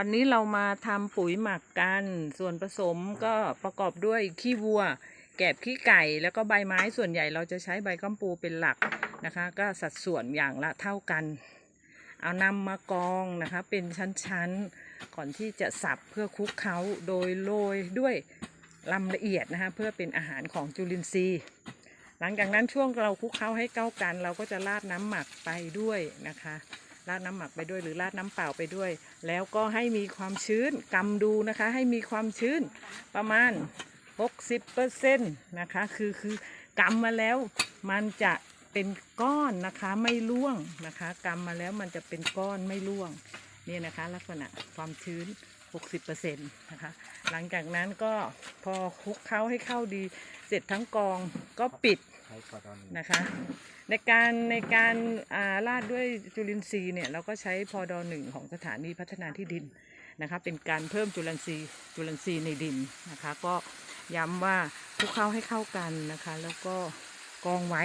วันนี้เรามาทำปุ๋ยหมักกัน ส่วนผสมก็ประกอบด้วยขี้วัว แกบขี้ไก่ แล้วก็ใบไม้ส่วนใหญ่เราจะใช้ใบกัมปูเป็นหลักนะคะ ก็สัดส่วนอย่างละเท่ากัน เอานำมากองนะคะ เป็นชั้นๆ ก่อนที่จะสับเพื่อคลุกเคล้าโดยโรยด้วยลำละเอียดนะคะ เพื่อเป็นอาหารของจุลินทรีย์ หลังจากนั้นช่วงเราคลุกเคล้าให้เข้ากัน เราก็จะราดน้ำหมักไปด้วยนะคะ ราดน้ำหมักไปด้วยหรือราดน้ำเปล่าไปด้วย แล้วก็ให้มีความชื้นกำดูนะคะ ให้มีความชื้นประมาณ 60%นะคะคือคือกำมาแล้วมันจะเป็นก้อนนะคะไม่ร่วงนะคะกำมาแล้วมันจะเป็นก้อนไม่ร่วงนี่นะคะ ลักษณะความชื้น 60%นะคะ หลังจากนั้นก็พอคลุกเคล้าให้เข้าดี เสร็จทั้งกองก็ปิดใช้พอตอนนี้นะคะ ในการในการอ่าราดด้วยจุลินทรีย์เนี่ยเราก็ใช้พอดอหนึ่งของสถานีพัฒนาที่ดินนะคะ เป็นการเพิ่มจุลินทรีย์จุลินทรีย์ในดินนะคะ ก็ย้ำว่าคลุกเข้าให้เข้ากันนะคะ แล้วก็กองไว้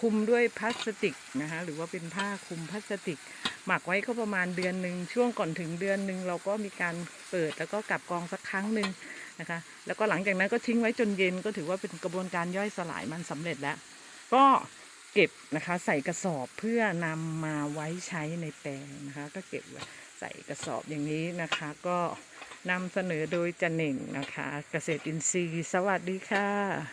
คลุมด้วยพลาสติกนะคะหรือว่าเป็นผ้าคลุมพลาสติก หมักไว้ก็ประมาณเดือนหนึ่งช่วงก่อนถึงเดือนหนึ่งเราก็มีการเปิดแล้วก็กลับกองสักครั้งหนึ่งนะคะ แล้วก็หลังจากนั้นก็ทิ้งไว้จนเย็นก็ถือว่าเป็นกระบวนการย่อยสลายมันสำเร็จแล้ว ก็เก็บนะคะใส่กระสอบเพื่อนำมาไว้ใช้ในแปลงนะคะ ก็เก็บใส่กระสอบอย่างนี้นะคะ ก็นำเสนอโดยจันเน่งนะคะ เกษตรอินทรีย์ สวัสดีค่ะ